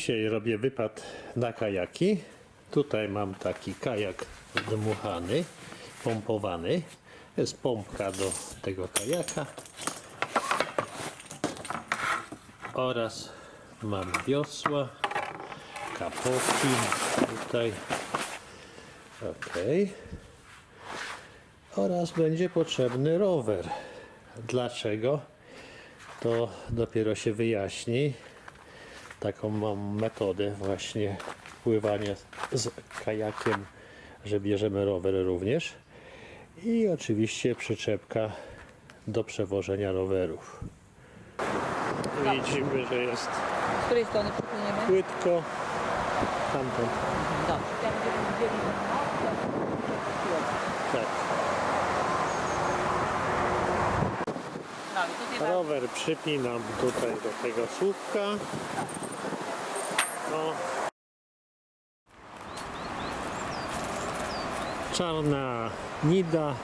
Dzisiaj robię wypad na kajaki. Tutaj mam taki kajak dmuchany, pompowany. Jest pompka do tego kajaka. Oraz mam wiosła, kapoki tutaj. Ok. Oraz będzie potrzebny rower. Dlaczego? To dopiero się wyjaśni. Taką mam metodę właśnie pływania z kajakiem, że bierzemy rower również. I oczywiście przyczepka do przewożenia rowerów. Widzimy, że jest Z której strony przypłyniemy? płytko. Dobrze. Ja widzieli Tak. I tutaj mamy Rower przypinam tutaj do tego słupka. No. Czarna Nida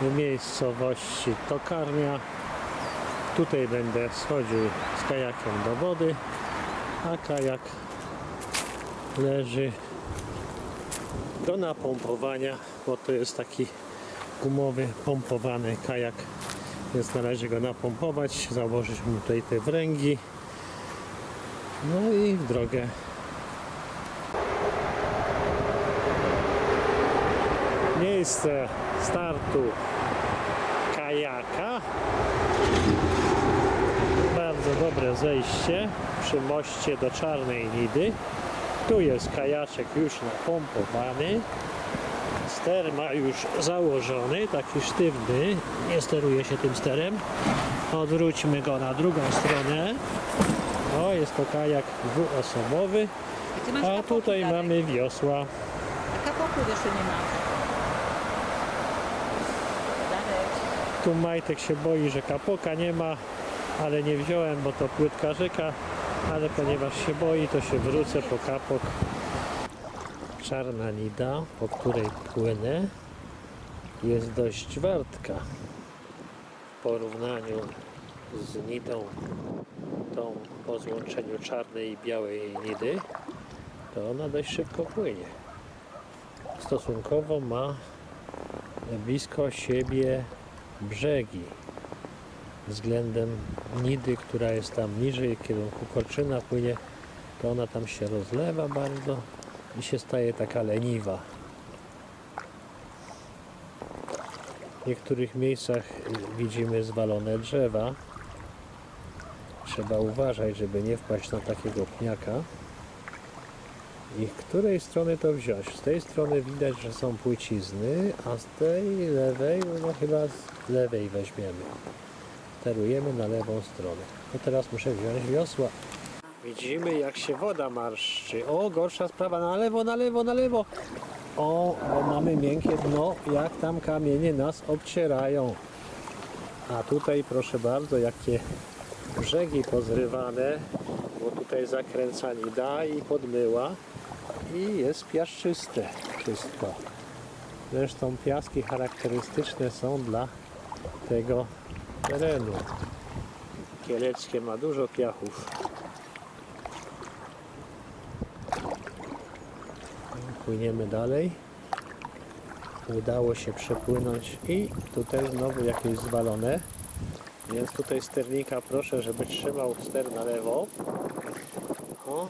w miejscowości Tokarnia. Tutaj będę schodził z kajakiem do wody, a kajak leży do napompowania, bo to jest taki gumowy, pompowany kajak, więc należy go napompować, założyć mu tutaj te wręgi, no i w drogę. Miejsce startu kajaka. Bardzo dobre zejście przy moście do Czarnej Nidy. Tu jest kajaczek już napompowany. Ster ma już założony, taki sztywny. Nie steruje się tym sterem. Odwróćmy go na drugą stronę. O, jest to kajak dwuosobowy. Ty masz A kapoki tutaj dalej. mamy wiosła. A kapoków jeszcze nie. Darek. Tu Majtek się boi, że kapoka nie ma, ale nie wziąłem, bo to płytka rzeka. Ale ponieważ się boi, to się wrócę po kapok. Czarna nida, po której płynę, jest dość wartka w porównaniu z nidą tą po złączeniu czarnej i białej nidy, to ona dość szybko płynie. Stosunkowo ma blisko siebie brzegi względem Nidy, która jest tam niżej w kierunku Kolczyna płynie, to ona tam się rozlewa bardzo i się staje taka leniwa. W niektórych miejscach widzimy zwalone drzewa. Trzeba uważać, żeby nie wpaść na takiego pniaka. I z której strony to wziąć? Z tej strony widać, że są płycizny, a z tej lewej, no chyba z lewej weźmiemy. Sterujemy na lewą stronę. To teraz muszę wziąć wiosła. Widzimy jak się woda marszczy. O, gorsza sprawa. Na lewo, na lewo, na lewo. O, bo mamy miękkie dno, jak tam kamienie nas obcierają. A tutaj proszę bardzo, jakie brzegi pozrywane, bo tutaj zakręcani da i podmyła i jest piaszczyste wszystko. Zresztą piaski charakterystyczne są dla tego terenu. Kieleckie ma dużo piachów. Płyniemy dalej. Udało się przepłynąć i tutaj znowu jakieś zwalone. Więc tutaj sternika proszę, żeby trzymał ster na lewo. O.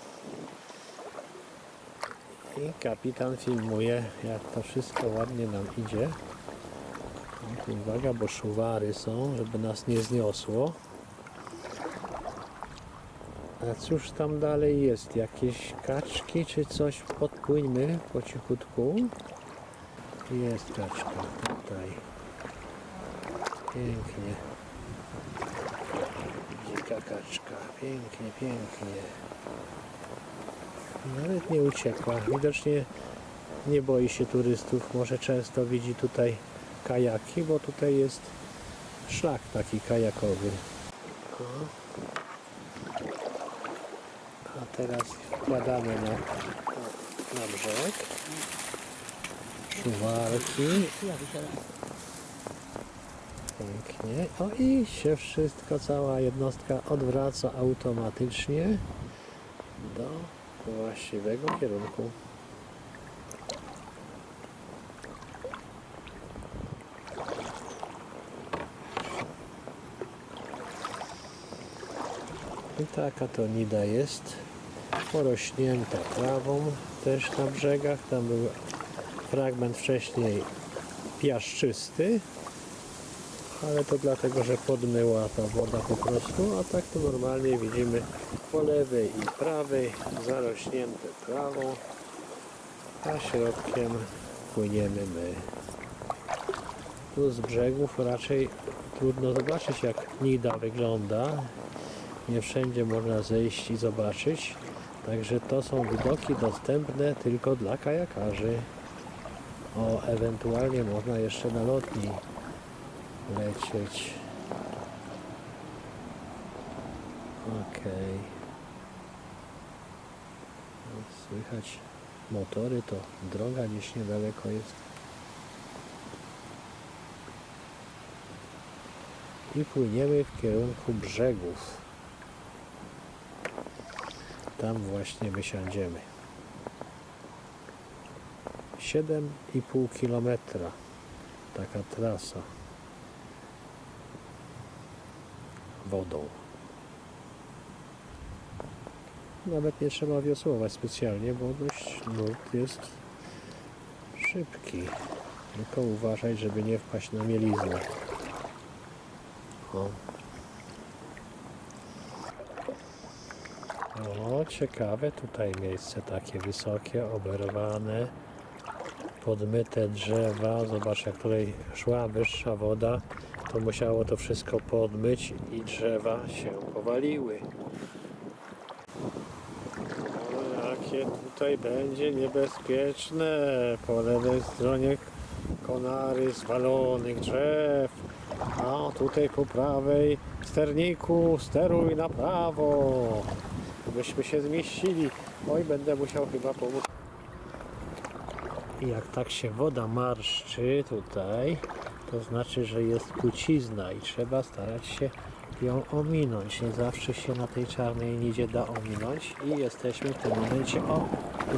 I kapitan filmuje, jak to wszystko ładnie nam idzie. O, tu Uwaga, bo szuwary są, żeby nas nie zniosło. A cóż tam dalej jest? Jakieś kaczki czy coś? Podpłyńmy po cichutku. Jest kaczka tutaj. Pięknie. Dzika kaczka. Pięknie, pięknie. Nawet nie uciekła. Widocznie nie boi się turystów. Może często widzi tutaj kajaki, bo tutaj jest szlak taki kajakowy. A teraz wkładamy na, na brzeg. Szuwarki. Pięknie. O i się wszystko, cała jednostka odwraca automatycznie do właściwego kierunku. I taka to nida jest porośnięta trawą też na brzegach. Tam był fragment wcześniej piaszczysty, ale to dlatego, że podmyła ta woda po prostu, a tak to normalnie widzimy po lewej i prawej zarośnięte trawą, a środkiem płyniemy my. Tu z brzegów raczej trudno zobaczyć jak nida wygląda. Nie wszędzie można zejść i zobaczyć. Także to są widoki dostępne tylko dla kajakarzy. O, ewentualnie można jeszcze na lotni lecieć. Okej. No, Słychać motory, to droga gdzieś niedaleko jest. I płyniemy w kierunku brzegów. Tam właśnie wysiądziemy. 7,5 kilometra taka trasa wodą. Nawet nie trzeba wiosłować specjalnie, bo dość nurt jest szybki. Tylko uważać, żeby nie wpaść na mieliznę. O. O, ciekawe tutaj miejsce takie wysokie, oberwane, podmyte drzewa. Zobacz, jak tutaj szła wyższa woda, to musiało to wszystko podmyć i drzewa się powaliły. O, jakie tutaj będzie niebezpieczne. Po lewej stronie konary zwalonych drzew, a tutaj po prawej sterniku steruj na prawo. Byśmy się zmieścili. Oj, będę musiał chyba pomóc. I jak tak się woda marszczy tutaj, to znaczy, że jest płcizna i trzeba starać się ją ominąć. Nie zawsze się na tej czarnej nidzie da ominąć i jesteśmy w tym momencie, o,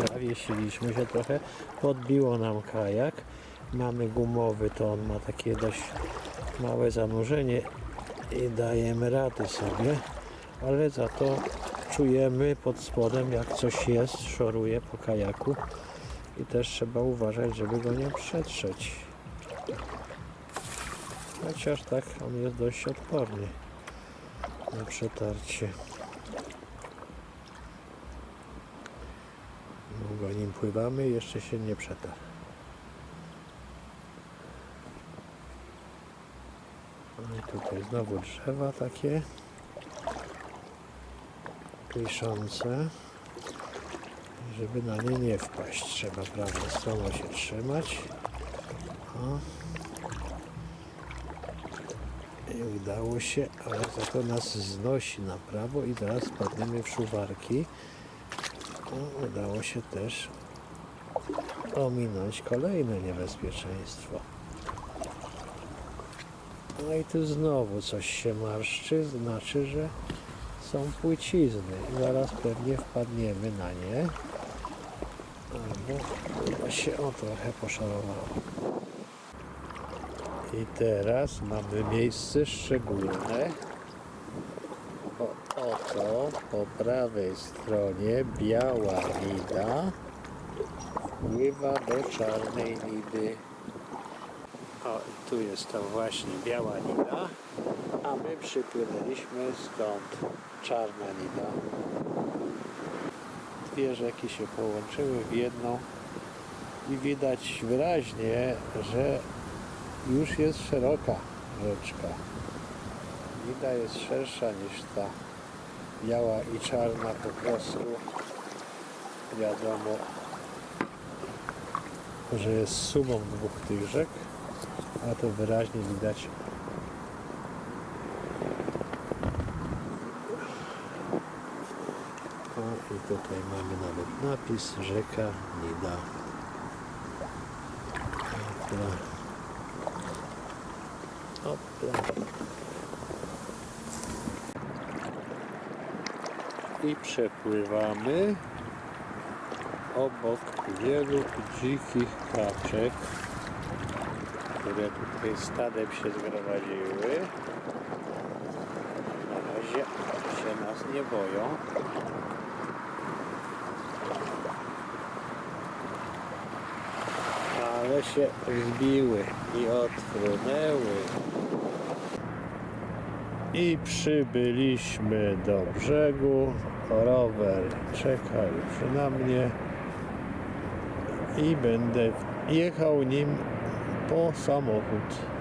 zawiesiliśmy się trochę, podbiło nam kajak. Mamy gumowy, to on ma takie dość małe zanurzenie i dajemy rady sobie, ale za to czujemy pod spodem jak coś jest, szoruje po kajaku i też trzeba uważać, żeby go nie przetrzeć. Chociaż tak on jest dość odporny na przetarcie. Długo nim pływamy jeszcze się nie przetarł. No i tutaj znowu drzewa takie wiszące. Żeby na nie nie wpaść, trzeba prawą stroną się trzymać. O. I udało się, ale za to nas znosi na prawo i teraz spadniemy w szuwarki. O, udało się też ominąć kolejne niebezpieczeństwo. No i tu znowu coś się marszczy, znaczy, że są płycizny i zaraz pewnie wpadniemy na nie. Albo się o trochę poszorowało. I teraz mamy miejsce szczególne. Bo oto po prawej stronie biała nida pływa do czarnej nidy. O, i tu jest to właśnie biała nida, a my przypłynęliśmy stąd czarna nida. Dwie rzeki się połączyły w jedną i widać wyraźnie, że już jest szeroka rzeczka. Nida jest szersza niż ta biała i czarna po prostu. Wiadomo, że jest sumą dwóch tych rzek, a to wyraźnie widać i tutaj mamy nawet napis rzeka Nida. Opla. I przepływamy obok wielu dzikich kaczek, które tutaj stadem się zgromadziły. Na razie się nas nie boją. Ale się wbiły i odfrunęły. I przybyliśmy do brzegu. Rower czeka już na mnie i będę jechał nim po samochód.